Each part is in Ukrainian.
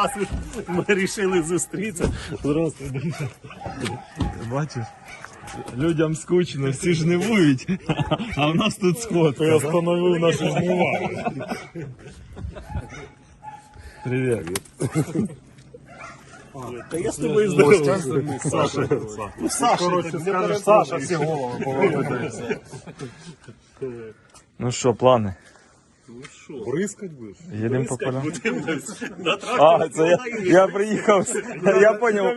раз ми, ми вирішили зустрітися. Зразу. Бачиш? Людям скучно, всі жнивують, а в нас тут сход. Я встановив нашу жнива. Привіт. Та я з тобою здоровий. Саша. Ну, Саша, Коротше, так не скажеш, перебивай. Саша, всі голови поводиться. Ну що, плани? Бризкать будеш? Їдемо по полям. А, це я, я приїхав, я поняв,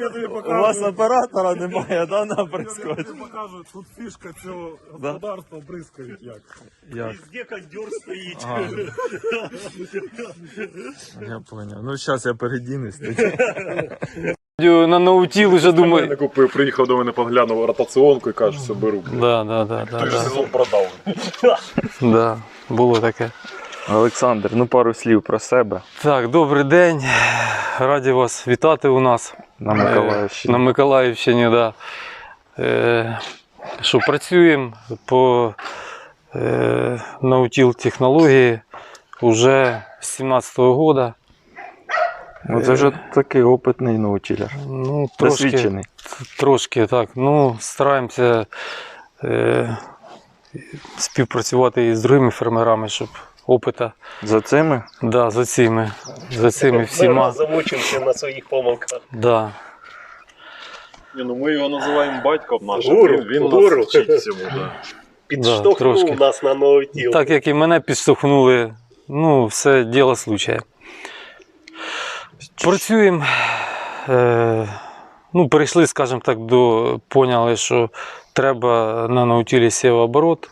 у вас оператора немає, да, на прискочі? Покажу, тут фішка цього Да? господарства бризкають як. Як? Везде кондер стоїть. А. Я поняв. Ну, зараз я передінусь. На наутіл уже Я думаю. не купив, приїхав до мене, поглянув ротаціонку і каже, все беру. Да, да, да, да, да. сезон продав. да. Було таке. Олександр, ну пару слів про себе Так, добрий день. Раді вас вітати у нас на Е, Миколаївщині. на Миколаївщині. Да. Е, що працюємо по е, наутіл технології вже з 17-го року. Ну, це вже такий опитний научиляр. Ну, трошки, Досвідчений. трошки так. Ну, стараємося е, співпрацювати із другими фермерами, щоб опита За цими да, за цими, за цими всіма. раз замучимося на своїх помилках. Да. Ні, ну ми його називаємо батьком нашим. Гуру, він, він гуру. нас вчить всьому. Да. Підштовхнув трошки. нас на новий тіло. Так як і мене підштовхнули, ну, все діло случая. Працюємо. Е, ну, перейшли, скажімо так, до поняли, що треба на наутілі сівооборот.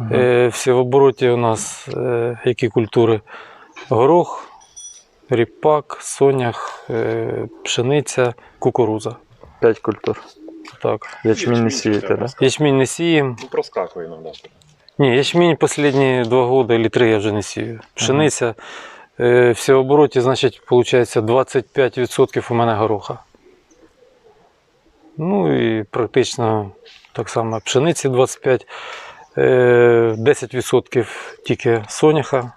Е, в сівообороті у нас е, які культури? Горох, ріпак, сонях, е, пшениця, кукуруза. 5 культур. Так. Ячмінь не сієте, да? Ячмінь не сіємо. Ну, проскакує іноді. Ні, ячмінь останні два роки или три я вже не сію. Пшениця. Е, в сівообороті, значить, виходить 25% у мене гороха. Ну і практично так само пшениці 25%, е, 10% тільки соняха.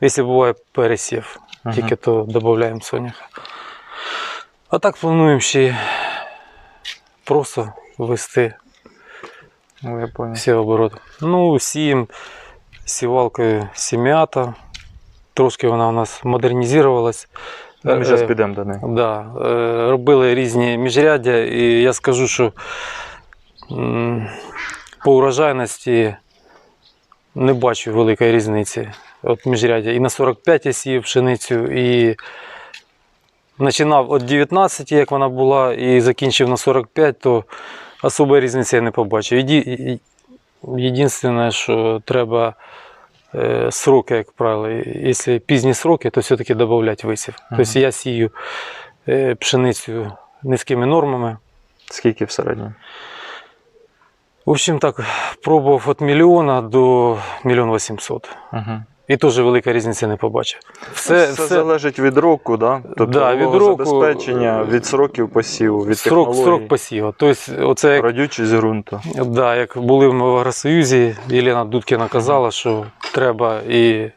Якщо буває пересів, Ага. тільки то додаємо соняха. А так плануємо ще просто ввести Ну, всі обороти. Ну, сіємо сівалкою сім'ята. Трошки вона у нас модернізувалась. Ну, Ми зараз Е, підемо до неї. Да, е, робили різні міжряддя, і я скажу, що по урожайності не бачу великої різниці. От міжряддя. І на 45 я сіяв пшеницю, і починав від 19, як вона була, і закінчив на 45, то особої різниці я не побачив. Єді- Єдине, що треба е, сроки, як правило. Якщо пізні сроки, то все-таки додати висів. Тобто я сію е, пшеницю низькими нормами. Скільки в середньому? В общем, так, пробував від мільйона до мільйон вісімсот. Угу. І теж велика різниця не побачив. Все, Все, все, залежить від року, да? тобто Да, від року, забезпечення, від сроків посіву, від срок, технологій, срок посіву. Тобто, оце як родючість ґрунту. Да, як були ми в Агросоюзі, Єлена Дудкіна казала, що треба і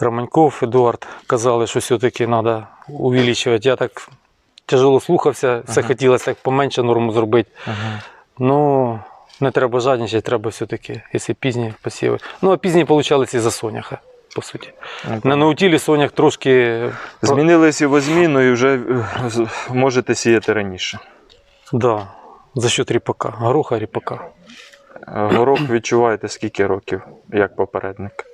Романьков, Едуард казали, що все-таки треба увеличувати. Я так тяжело слухався, все Ага. хотілося так поменше норму зробити. Угу. Ну, не треба жадничати, треба все-таки, якщо пізні посіви. Ну, а пізні получалися із-за соняха, по суті. На наутілі сонях трошки. Змінили сівозміну і вже е, можете сіяти раніше. Да, за счет ріпака, гороха ріпака. Е, Горох відчуваєте скільки років, як попередник?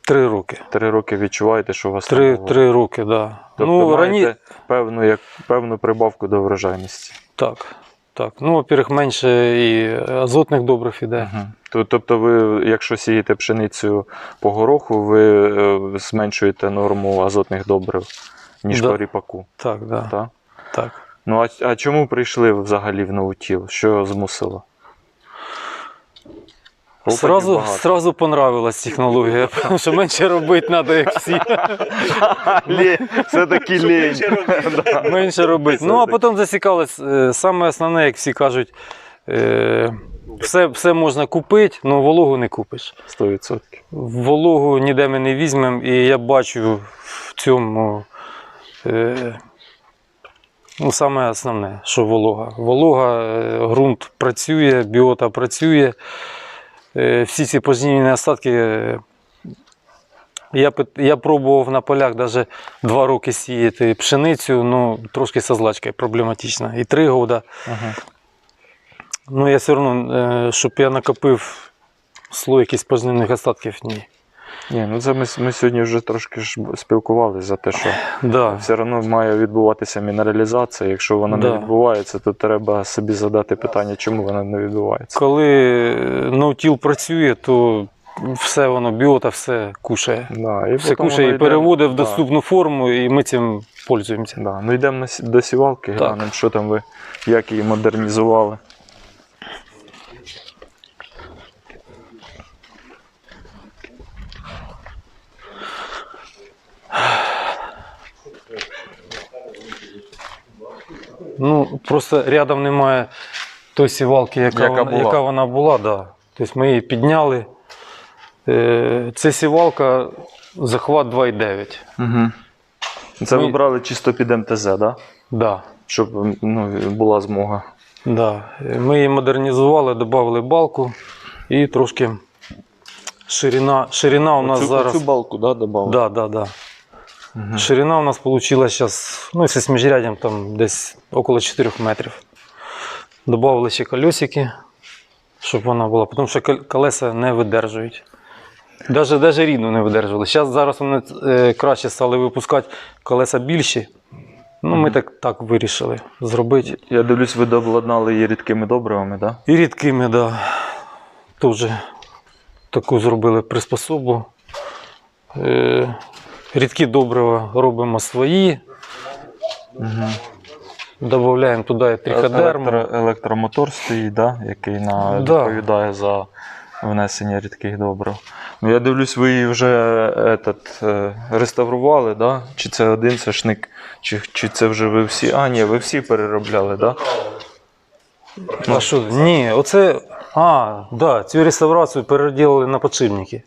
Три роки. Три роки відчуваєте, що у вас Три, там три роки, так. Да. Тобто ну, маєте рані... певну, як, певну прибавку до врожайності. Так, так. Ну, во-первых, менше і азотних добрив іде. Угу. Тобто ви, якщо сієте пшеницю по гороху, ви е, зменшуєте норму азотних добрив, ніж Да. по ріпаку. Так, да, Так? так. Ну а, а чому прийшли взагалі в наутіл? Що змусило? Опитів Сразу, багато. сразу понравилась технологія, тому що менше робити треба, як всі. Лє- Все-таки лінь. Менше робити. Ну, а потім засікалось. е, Саме основне, як всі кажуть, е, Все, все можна купити, але вологу не купиш. 100%. Вологу ніде ми не візьмемо, і я бачу в цьому е, ну, саме основне, що волога. Волога, ґрунт працює, біота працює. Е, всі ці пожнівні остатки. е, я, я пробував на полях навіть два роки сіяти пшеницю, ну трошки со злачкою проблематично. І три роки. Ага. Ну, я все одно, е, щоб я накопив слой якихось пожнивних остатків, ні. Ні, ну це ми, ми сьогодні вже трошки ж спілкувалися за те, що Да. все одно має відбуватися мінералізація. Якщо вона Да. не відбувається, то треба собі задати питання, чому вона не відбувається. Коли е, ноутіл працює, то все воно біота, все кушає. Да, і Все кушає і переводить в да. доступну форму, і ми цим пользуємося. Да. Ну йдемо на, до сівалки, глянемо, що там ви, як її модернізували. Ну, просто рядом немає той сівалки, яка, Яка вона, була. яка вона була. Да. Тобто ми її підняли. Е, Це сівалка захват 2,9. Угу. Це Ми- ви брали чисто під МТЗ, да? Да. щоб ну, була змога. Да. Ми її модернізували, додали балку і трошки ширина. Ширина у нас Оцю- зараз. оцю балку да, додали? Да, да, да. Мгм. Ширина у нас вийшла зараз, ну, якщо з міжряддям, там десь около 4 метрів. Добавили ще колесики, щоб вона була, тому що колеса не видержують. Навіть рідну не видержували. Зараз зараз вони е, краще стали випускати колеса більші. Ну, ми так, так вирішили зробити. Я дивлюсь, ви дообладнали її рідкими добривами, да? І рідкими, да. Теж таку зробили приспособу. Е, рідкі добрива робимо свої. Угу. Додаємо туди триходерму. Електро, електромотор стоїть, да? який на, Да. відповідає за внесення рідких добрив. Ну, я дивлюсь, ви її вже этот, е, реставрували, да? чи це один сошник, чи, чи це вже ви всі. А, ні, ви всі переробляли, да? А що? Ні, оце. А, да, цю реставрацію переділили на подшипники.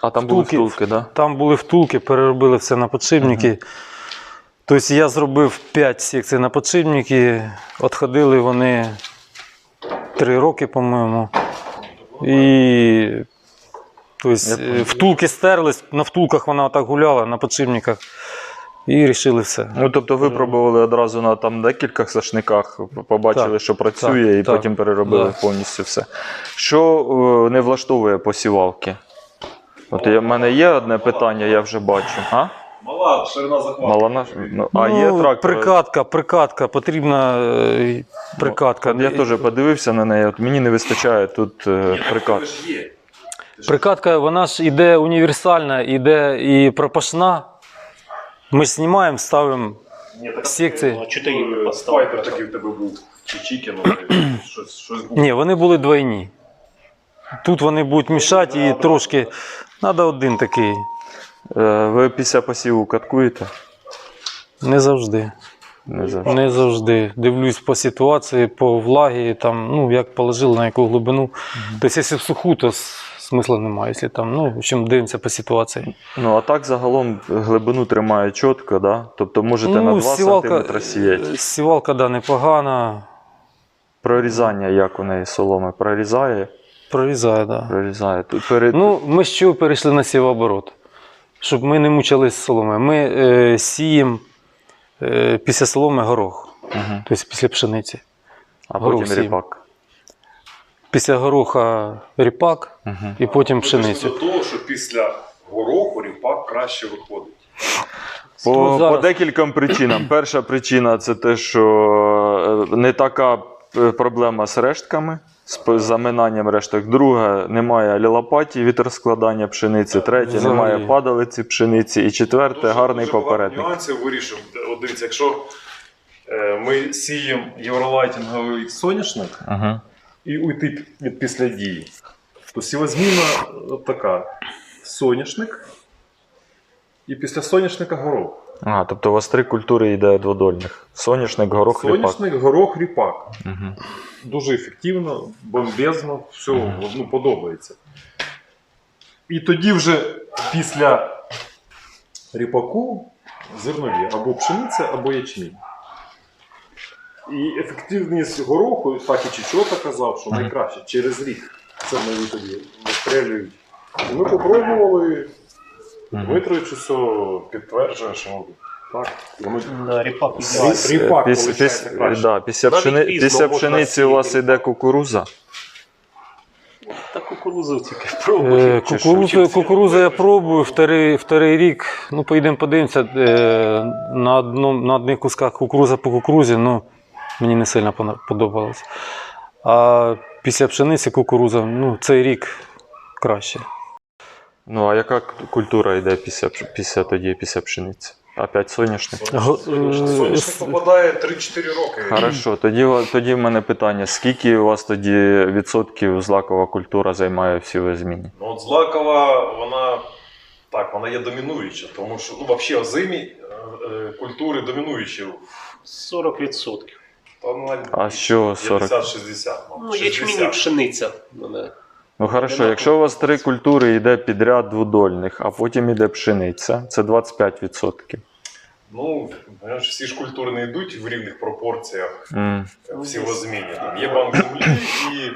А там були Втулки. втулки, да? Там були втулки, переробили все на подшипники. Тобто я зробив 5 секцій на подшипники, отходили вони 3 роки, по-моєму. І тобто, втулки стерлись, на втулках вона отак гуляла, на подшипниках. І вирішили все. Ну, тобто ви пробували одразу на там декількох сошниках, побачили, Так, що працює, так, і так, потім переробили да. повністю все. Що е, не влаштовує посівалки? От я- в мене є одне питання, я вже бачу. А? Мала ширина захвату. Мала наш... ну, а є Ну, трактор. Прикатка, прикатка, потрібна е, прикатка. Я теж подивився на неї, от мені не вистачає тут е, прикатки. є. Прикатка, вона ж іде універсальна, іде і пропашна. Ми ж знімаємо, ставимо секції. А чого ти її не поставив? Такий в тебе був. Чи чікен, щось, щось було. Ні, вони були двойні. Тут вони будуть мішати і трошки. Треба один такий. Е, Ви після посіву каткуєте? Не завжди. Не завжди. Не завжди. Дивлюсь по ситуації, по влагі, там, ну, як положили, на яку глибину. Тобто, якщо в суху, то смисла немає. Якщо там, ну, в общем, дивимося по ситуації. Ну а так загалом глибину тримає чітко, да? тобто можете на 2 см сіяти. сівалка да, непогана, Прорізання, як у неї соломи, прорізає, прорізає, да. прорізає. Тут перед... Ну, ми з чого перейшли на сівооборот? Щоб ми не мучились з соломи. Ми е, сіємо е, після соломи горох, Мгм. тобто після пшениці. а горох потім сіємо. ріпак. Після гороха ріпак Мгм. і потім Пшеницю. пшеницю. До того, що після гороху ріпак краще виходить. По, Ну, зараз- по декільком причинам. Перша причина це те, що е, не така е, проблема з рештками, з заминанням решток. Друга, немає лілопатії від розкладання пшениці. Третє, Взагалі. немає падалиці пшениці. І четверте, Дуже- гарний дуже попередник. Нюансів вирішив. От дивіться, якщо е, ми сіємо євролайтинговий соняшник Ага. і уйти від після дії, то сівозміна от така: соняшник і після соняшника горох. А, тобто у вас три культури йде дводольних: соняшник, горох, ріпак. Соняшник, горох, ріпак. Угу. Дуже ефективно, бомбезно, все ну, подобається. І тоді вже після ріпаку зернові або пшениця, або ячмінь. І ефективність гороху, так і Чечота казав, що найкраще через рік це нові тоді вистрелюють. Ми попробували, Дмитрович все підтверджує, що так, ріпак ріпак після, виходить після, краще. да, після, Навіть пшени, різно після можна пшениці у вас йде кукуруза. Та кукурузу тільки Е, пробую. чи що, Кукурузу, кукурузу я пробую вторий, вторий рік. Ну, поїдемо подивимося. Е, на, одному, на одних кусках кукуруза по кукурузі, ну, мені не сильно пона- подобалось. А після пшениці кукуруза, ну, цей рік краще. Ну, а яка культура йде після, після тоді, після пшениці? Опять соняшник? Соняшник. е, попадає 3-4 роки. Хорошо, тоді, тоді в мене питання: скільки у вас тоді відсотків злакова культура займає всі зміни? Ну, от Злакова, вона так, вона є домінуюча, тому що ну, взагалі озимі е, е, культури домінуючі. 40%. Та, ну, А що 40? 50-60. Ну, ячмінь і пшениця. Ну хорошо, якщо у вас три культури йде підряд дводольних, а потім йде пшениця, це 25%. Ну, знаєш, всі ж культури не йдуть в рівних пропорціях, всі возмінні. Там є банк землі і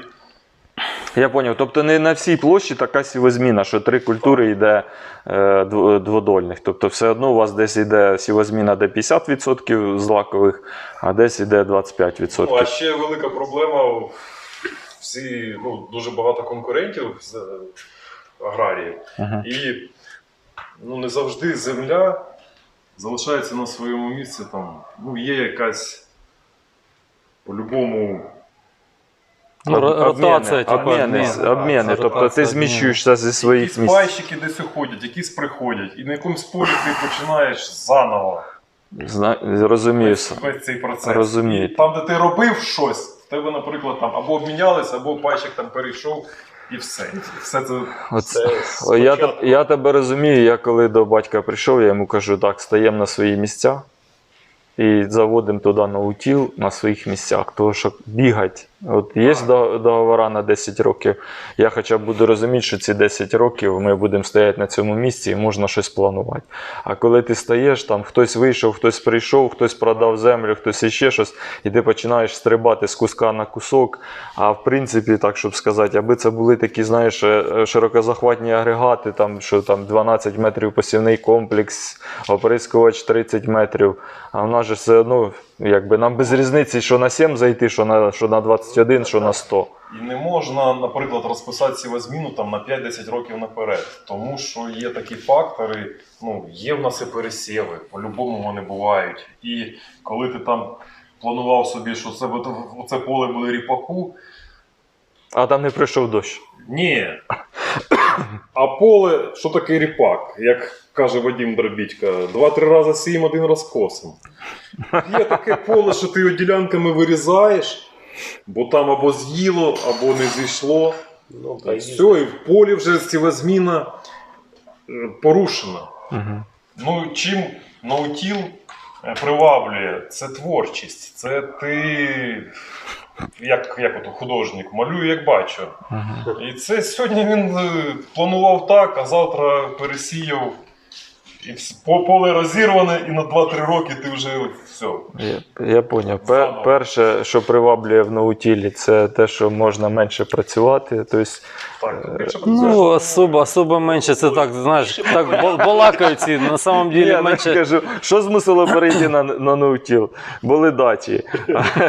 Я зрозумів. Тобто не на всій площі така сівозміна, що три культури йде е, дводольних. Тобто все одно у вас десь йде сівозміна де 50% злакових, а десь йде 25%. ну, а ще велика проблема. Всі, ну, дуже багато конкурентів з е, аграріїв. Мгм. І ну, не завжди земля залишається на своєму місці. Там, ну, є якась по-любому. Ну, ро- ротація, типу, обміни, обмін. обміни. Це Тобто ти зміщуєшся зі своїх якісь місць. пайщики десь уходять, якісь приходять. І на якомусь полі ти починаєш заново. Зна... Розумію. Весь, весь цей процес. Розумію. Там, де ти робив щось, тебе, наприклад, там або обмінялись, або пайщик там перейшов, і все. Все це От, Це О, я, спочатку. я тебе розумію, я коли до батька прийшов, я йому кажу, так, стаємо на свої місця і заводимо туди на утіл на своїх місцях. Тому що бігать. От є до- договора на 10 років. Я хоча б буду розуміти, що ці 10 років ми будемо стояти на цьому місці і можна щось планувати. А коли ти стаєш, там хтось вийшов, хтось прийшов, хтось продав землю, хтось іще щось, і ти починаєш стрибати з куска на кусок. А в принципі, так щоб сказати, аби це були такі, знаєш, е, широкозахватні агрегати, там що там 12 метрів посівний комплекс, оприскувач 30 метрів. А в нас же все одно, якби нам без різниці, що на 7 зайти, що на, що на 21, що на 100. І не можна, наприклад, розписати сівозміну там на 5-10 років наперед. Тому що є такі фактори, ну, є в нас і пересіви, по-любому вони бувають. І коли ти там планував собі, що це, оце поле буде ріпаку, А там не прийшов дощ. ні. А поле, що таке ріпак? Як каже Вадим Дробітька, два-три рази сіємо, один раз косимо. Є таке поле, що ти його ділянками вирізаєш, бо там або з'їло, або не зійшло. Ну, І та, все, і в полі вже сівозміна е, порушена. Угу. Ну, чим наутіл е, приваблює, це творчість. Це ти, як, як от художник, малюю, як бачу. Угу. І це сьогодні він е, планував так, а завтра пересіяв. І по- поле розірване, і на 2-3 роки ти вже все. Я, я поняв. Пер, перше, що приваблює в наутілі, це те, що можна менше працювати. Тобто, Так, більше. Ну, особо, особо менше, це так, знаєш, так бал- балакають ці, на самом деле Я менше. кажу, що змусило перейти на, на ноутіл? Були дачі.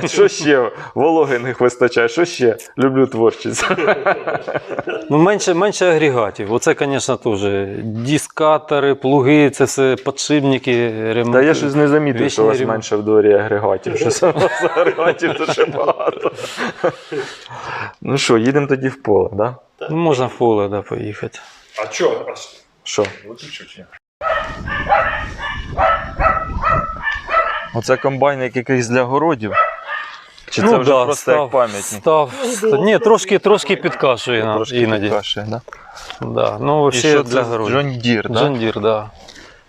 А що ще? Вологи не вистачає. Що ще? Люблю творчість. Ну, менше, менше агрегатів. Оце, звісно, теж. Дискатори, плуги, це все подшипники, ремонт. Та я щось не замітив, що у вас ремонт. менше в дворі агрегатів. Що саме з агрегатів ще багато. Ну що, їдемо тоді в поле, так? Ну, можна в поле да, поїхати. А що? Що? Виключу? Оце комбайник якийсь для городів? Чи це Ну, вже да, просто став, як пам'ятник? Став, ста- ні, трошки, трошки підкашує нам Трошки іноді. підкашує, да? Да. Ну, І взагалі що для це? городів. Джон Дір, да? Джондір, да.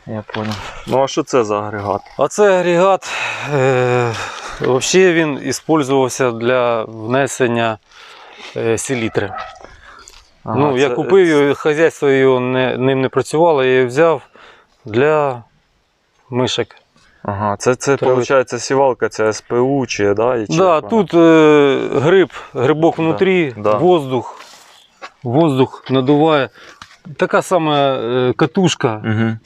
Я понял. Ну а що це за агрегат? А це агрегат. Е, взагалі він використовувався для внесення е, селітри. Ага, ну, я це- купив його, хазяйство його не, ним не працювало, я його взяв для мишок. Ага, це, це виходить сівалка, це СПУ чи, да? І чи Да, тут е, гриб, грибок внутрі, да. воздух. Воздух надуває. Така сама е, катушка. Угу.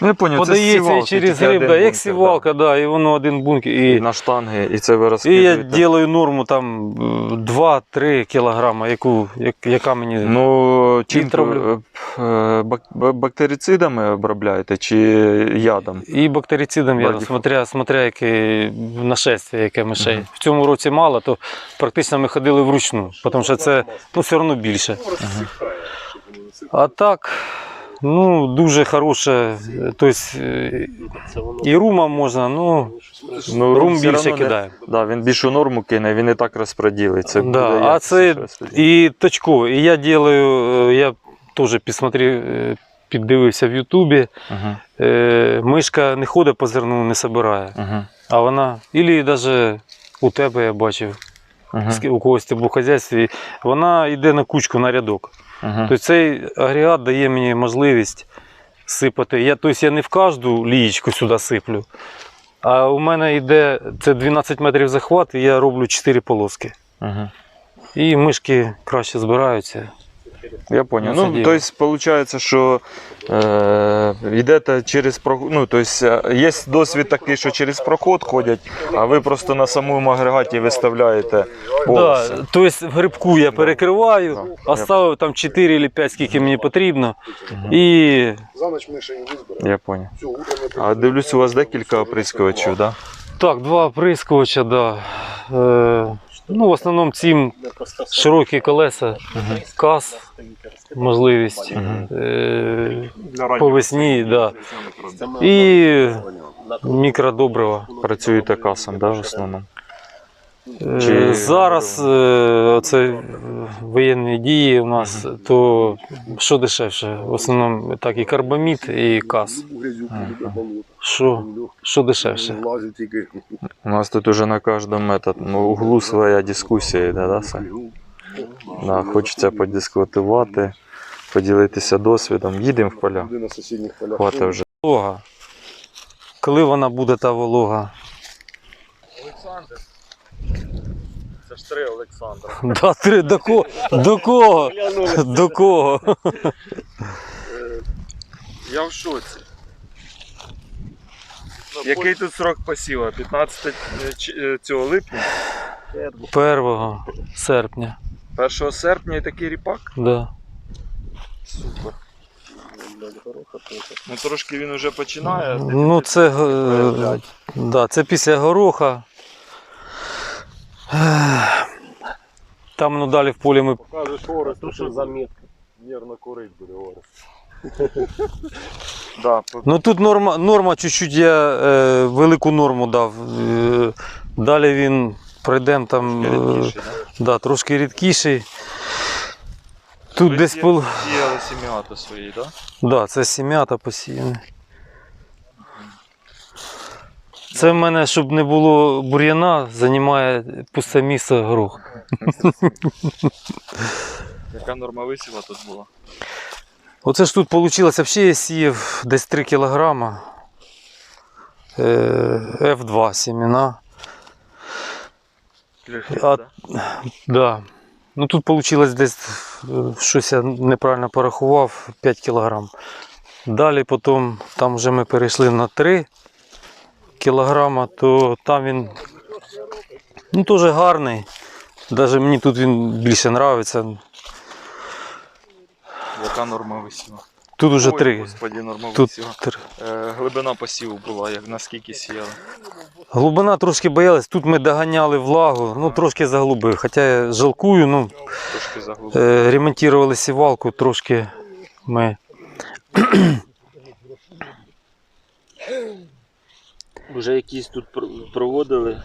Ну, я понял, це Подається сівалки, через тільки гриб, один да, як бункер, сівалка, да. і воно один бункер. І І, на штанги, і це ви і я розкидуєте. роблю норму там е, 2-3 кілограма, яку, як, яка мені. Ну, чим травлю. е, е, бак- бак- бактерицидами обробляєте чи ядом? І бактерицидом я, Бадіфу. смотря, смотря яке нашествие, яке мишей. В цьому році мало, то практично ми ходили вручну, тому що це ну, все одно більше. А так, ну, дуже хороше. Тобто, і рума можна, ну, Ну, рум все більше равно не- кидає. Да, він більшу норму кине, він і так розподілиться. Да, а це і точково. І я делаю, е, я теж підсмотрів, е, піддивився в Ютубі. Мгм, е, Мишка не ходить по зерну, не собирає. мгм, А вона, ілі навіть у тебе я бачив, Ск- у когось ти був в хазяйстві, вона йде на кучку на рядок. Мгм. Тобто цей агрегат дає мені можливість сипати. Я, тобто я не в кожну лієчку сюди сиплю. А у мене йде це 12 метрів захват, і я роблю 4 полоски. Мгм. І мишки краще збираються. Я понял. Ну, Ну, то есть, получается, що е, йдете через проход. Ну, то есть, е, є досвід такий, що через проход ходять, а ви просто на самому агрегаті виставляєте полоси. Да, тобто в грибку я перекриваю, Да. оставив там 4 чи 5, скільки мені потрібно. І За ночь мы еще не вызбираем. Я понял. А дивлюсь, у вас декілька оприскувачів, да? так, два оприскувача, да. Е, ну, в основному цим широкі колеса, каз, можливість. Е, по весні, да. І мікродобрива. Працюєте касом, да, в основному? Е, Чи- Зараз е, це воєнні дії у нас, то що дешевше? В основному так і карбамід, і каз. Що, що дешевше? У нас тут уже на кожному этот, ну, углу своя дискусія йде, да, Сань? Да, хочеться подискутувати, поділитися досвідом. Їдемо в поля. Хватить вже. Волога. Коли вона буде та волога? Це ж три Олександра. Да, три, до, кого? до кого? До кого? Я в шоці. Який тут срок посіва? 15 е, цього липня? 1 серпня. 1 серпня і такий ріпак? Да. Супер. Ну трошки він вже починає. Ну, це, е, да, це після гороха. Там ну, далі в полі ми Покажеш Орес, то що замітка. Нервно курить буде Орес. Да, по- Ну тут норма, норма чуть-чуть я е, велику норму дав. Е, далі він пройдемо там е, рідкіший, да? да, трошки рідкіший. Тут десь пол... Сіяли сім'ята свої, так? да, це сім'ята посіяне. Це в мене, щоб не було бур'яна, займає пусте місце горох. Яка норма висіва тут була? Оце ж тут вийшло, взагалі я сіяв десь 3 кілограма. Е, F2 сімена. А- Да. Ну тут вийшло десь е, щось я неправильно порахував 5 кілограм. Далі потім там вже ми перейшли на 3 кілограма, то там він ну, теж гарний. Навіть мені тут він більше подобається. Яка норма висіва? Тут уже Ой, 3. Господі, норма Тут. 3. Е, глибина посіву була, як наскільки сіяли. Глибина трошки боялась, тут ми доганяли влагу, ну трошки заглубив. Хоча я жалкую, ну Трошки е, ремонтували сівалку, трошки ми. Вже якісь тут проводили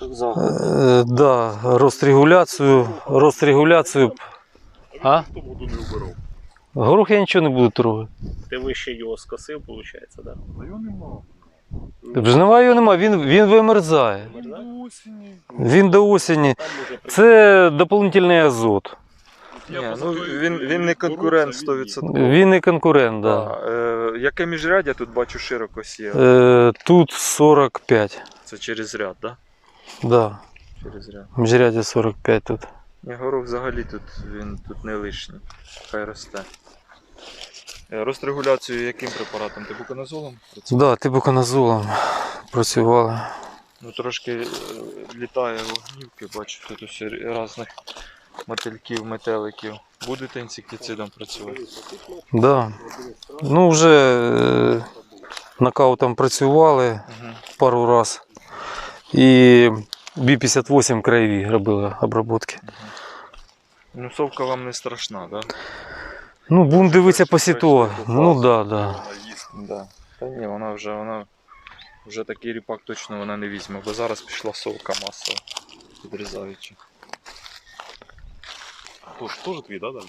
заходи. Е, да, розрегуляцію, розрегуляцію. А? Хто воду не вбирав? Горох я нічого не буду трогати. Ти вище його скосив, виходить, так? Да? Та його нема. Жнива його немає, він, він вимерзає. Він до осені. Він до осені. Це доповнительний азот. Ні, ну він, він не конкурент 100%. Він не конкурент, так. Да. Да. Е, яке міжряддя тут бачу широко сіє? Е, тут 45. Це через ряд, так? Да. Через ряд. Міжряддя 45 тут. Ні, горох взагалі тут він тут не лишній. Хай росте. Е, Розрегуляцію яким препаратом? Ти буконазолом? Да, тибуконазолом працювали. Ну трошки е, літає вогнівки, бачу, тут ось різних мотильків, метеликів. Будете інсектицидом працювати? Да. Ну, вже е, нокаутом працювали Угу. пару раз. І B58 краєві робили обробки. Ну, совка вам не страшна, так? Да? Ну, будемо дивитися по сіто. Ну да, да. Вона. Да. Та ні, вона вже вона вже такий ріпак точно вона не візьме, бо зараз пішла совка масова підрізаючи. Тож, теж твій, да, далі?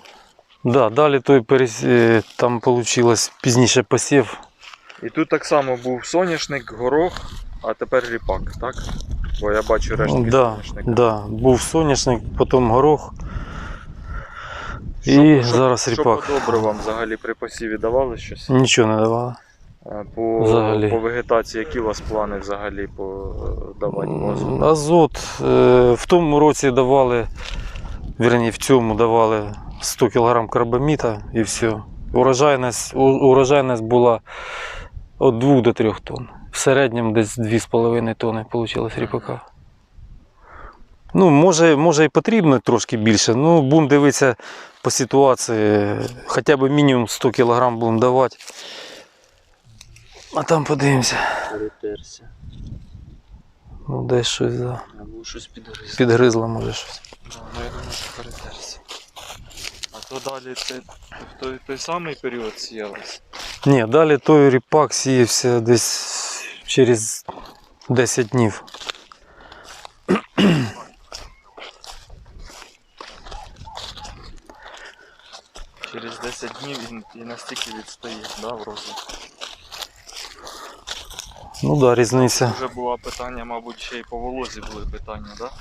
Да, далі той перес... е, там вийшло пізніше посів. І тут так само був соняшник, горох, а тепер ріпак, так? Бо я бачу рештки Да, соняшника. да. Був соняшник, потім горох. І Що- що- зараз Що ріпак. по добривам взагалі при посіві давали щось? Нічого не давали. По, Взагалі. по вегетації, які у вас плани взагалі по е, давати мозку? Азот е, в тому році давали, вірні, в цьому давали 100 кг карбаміта і все. Урожайність, урожайність була від 2 до 3 тонн. В середньому десь 2,5 тонни вийшло ріпака. Ну, може, може і потрібно трошки більше, ну будемо дивитися по ситуації. Хоча б мінімум 100 кг будемо давати. А там подивимося. Ну, десь щось да. Або щось підгризти. підгризло, може щось. Ну, я думаю, що перетерся. А то далі це в той, той самий період сіялось. Ні, далі той ріпак сіявся десь через 10 днів. Через 10 днів він і настільки відстає, да, в розвитку. Ну так, да, різниця. Вже було питання, мабуть, ще й по волозі були питання, да?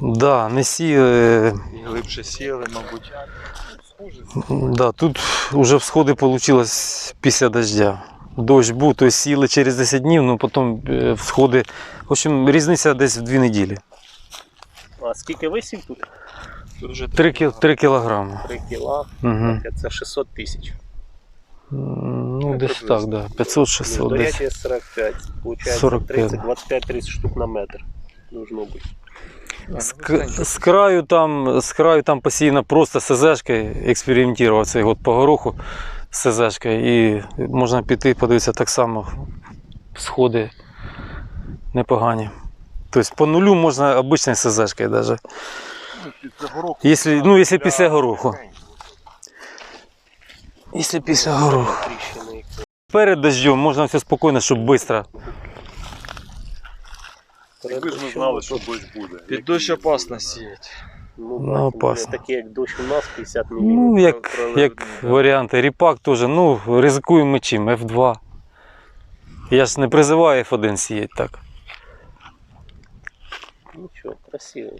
Да, не сіяли. І глибше сіяли, мабуть. Да, тут вже всходи вийшло після дождя. Дощ був, то сіяли через 10 днів, ну потім е, всходи. В общем, різниця десь в 2 неділі. А скільки висів тут? Тут вже 3, кі... 3 кілограми. 3 кіла. Угу. Це 600 тисяч. Ну, десь так, да. 500-600 десь. 45. 45. 30, 25-30 штук на метр. Должно быть. З, з краю там, з краю там постійно просто СЗшкою експериментував цей год по гороху з СЗшкою. І можна піти, подивитися так само. Сходи непогані. Тобто по нулю можна обичною СЗшкою навіть. Якщо, ну, якщо після гороху. Якщо після гороху. Перед дождем можна все спокійно, щоб швидко. Якби ж ми знали, що дощ буде. Під дощ опасно сіяти. Ну, Ну, опасно. Такі як дощ у нас 50 мм. Ну, як, як варіанти. Ріпак теж, ну, ризикуємо чим, F2. Я ж не призиваю F1 сіяти так. Нічого, красиво.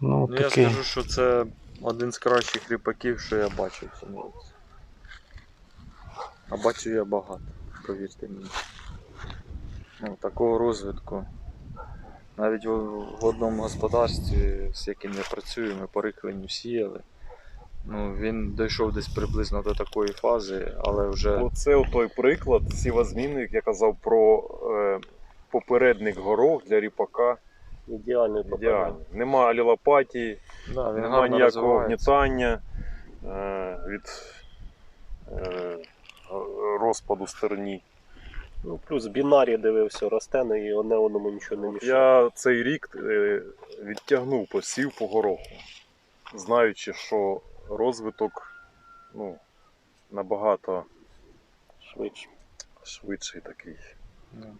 Ну, Ну, я скажу, що це один з кращих ріпаків, що я бачив в цьому році. А бачу я багато, повірте мені. Ну, такого розвитку. Навіть в, в одному господарстві, з яким я працюю, ми по рихленню сіяли. Ну, він дійшов десь приблизно до такої фази, але вже Оце той приклад сівозмінник, я казав про е, попередник горох для ріпака. Ідеальний Ідеально. Нема алілопатії, да, він нема ніякого гнітання е, від е, розпаду стерні. Ну, плюс бінарі дивився, росте, ну, і одне одному нічого не мішає. Я цей рік е, відтягнув посів по гороху, знаючи, що розвиток ну, набагато Швидше. швидший такий. Ну.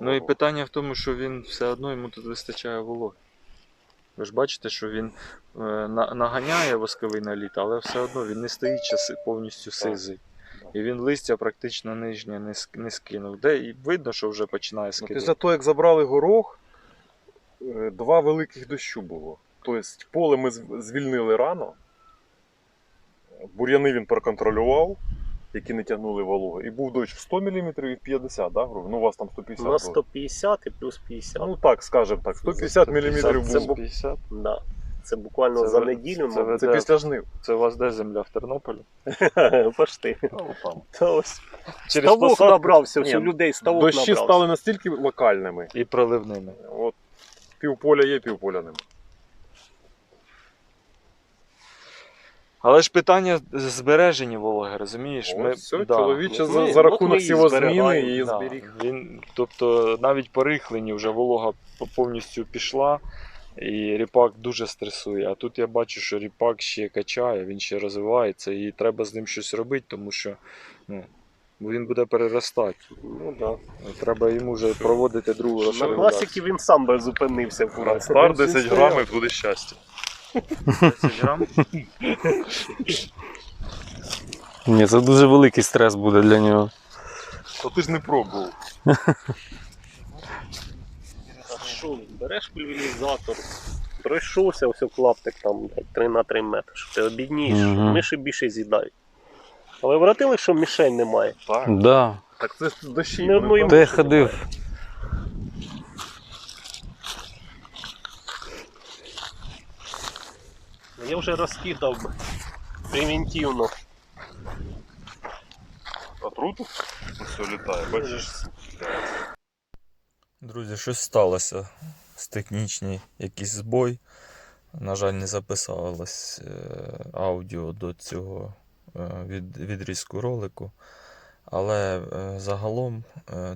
Ну і питання в тому, що він все одно йому тут вистачає вологи. Ви ж бачите, що він е, на- наганяє восковий наліт, але все одно він не стоїть повністю сизий. І він листя практично нижнє не, не скинув. Де і видно, що вже починає Ну, після того, як забрали горох, е, два великих дощу було. Тобто поле ми звільнили рано. Бур'яни він проконтролював, які не тягнули вологи. І був дощ в 100 мм і в 50, да, грубо? Ну, у вас там 150 На було. 150 і плюс 50. Ну так, скажемо так, 150 мм Це був. 50. Да. Це буквально Це за неділю. це мабуть. Це після жнив. Це у вас де земля в Тернополі? Пошти. Ну. Та ось Через ставок посадку набрався, Ні, людей ставок Дощі набрався. стали настільки локальними. і проливними. От півполя є, півполя нема. Але ж питання збереження вологи, розумієш? От все, да, чоловіче за, за рахунок ми сівозміни її Да, зберіг. Він, тобто навіть по рихленні вже волога повністю пішла, і ріпак дуже стресує. А тут я бачу, що ріпак ще качає, він ще розвивається, і треба з ним щось робити, тому що ну, він буде переростати. Ну, да. Треба йому вже проводити другу На розширення. класіки він сам би зупинився. в Стар 10 грамів буде щастя. 10 грам. Ні, це дуже великий стрес буде для нього. То ти ж не пробував. Береш пульверізатор, пройшовся ось клаптик там 3 на 3 метри, що ти обіднієш, Мгм. миші більше з'їдають. Але вратили, що мішень немає. Так. Да. Так це ж дощі. Не вони одної там- Де ходив? Я вже розкидав превентивно. Отруту? Все літає, бачиш? Друзі, щось сталося з технічний якийсь збой. На жаль, не записалось е, аудіо до цього е, від, відрізку ролику. Але е, загалом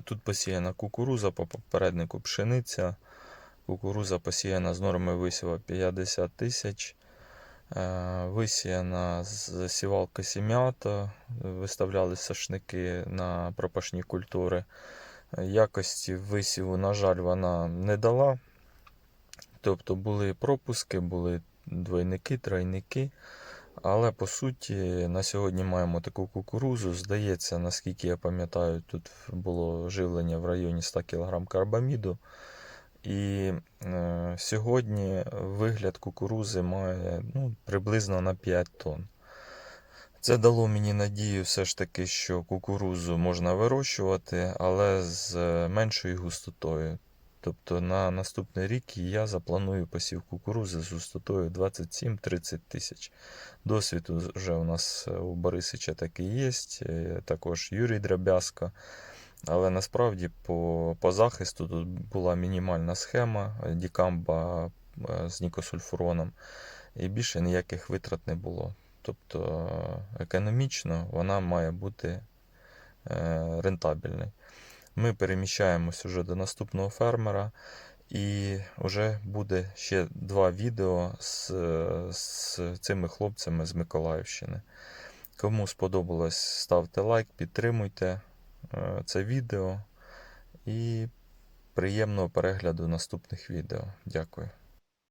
тут посіяна кукуруза по попереднику пшениця. Кукуруза посіяна з норми висіва 50 тисяч. Висіяна з сівалки сім'ята, виставляли сашники на пропашні культури. Якості висіву, на жаль, вона не дала. Тобто були пропуски, були двойники, тройники. Але по суті, на сьогодні маємо таку кукурузу. Здається, наскільки я пам'ятаю, тут було живлення в районі 100 кг карбаміду. І е, сьогодні вигляд кукурузи має ну, приблизно на 5 тонн. Це дало мені надію все ж таки, що кукурузу можна вирощувати, але з е, меншою густотою. Тобто на наступний рік я запланую посів кукурузи з густотою 27-30 тисяч. Досвід вже у нас е, у Борисича такий є, е, також Юрій Драбязко. Але насправді по, по захисту тут була мінімальна схема дікамба з нікосульфуроном, і більше ніяких витрат не було. Тобто е, економічно вона має бути е, рентабельною. Ми переміщаємось уже до наступного фермера, і вже буде ще два відео з, з цими хлопцями з Миколаївщини. Кому сподобалось, ставте лайк, підтримуйте е, це відео і приємного перегляду наступних відео. Дякую.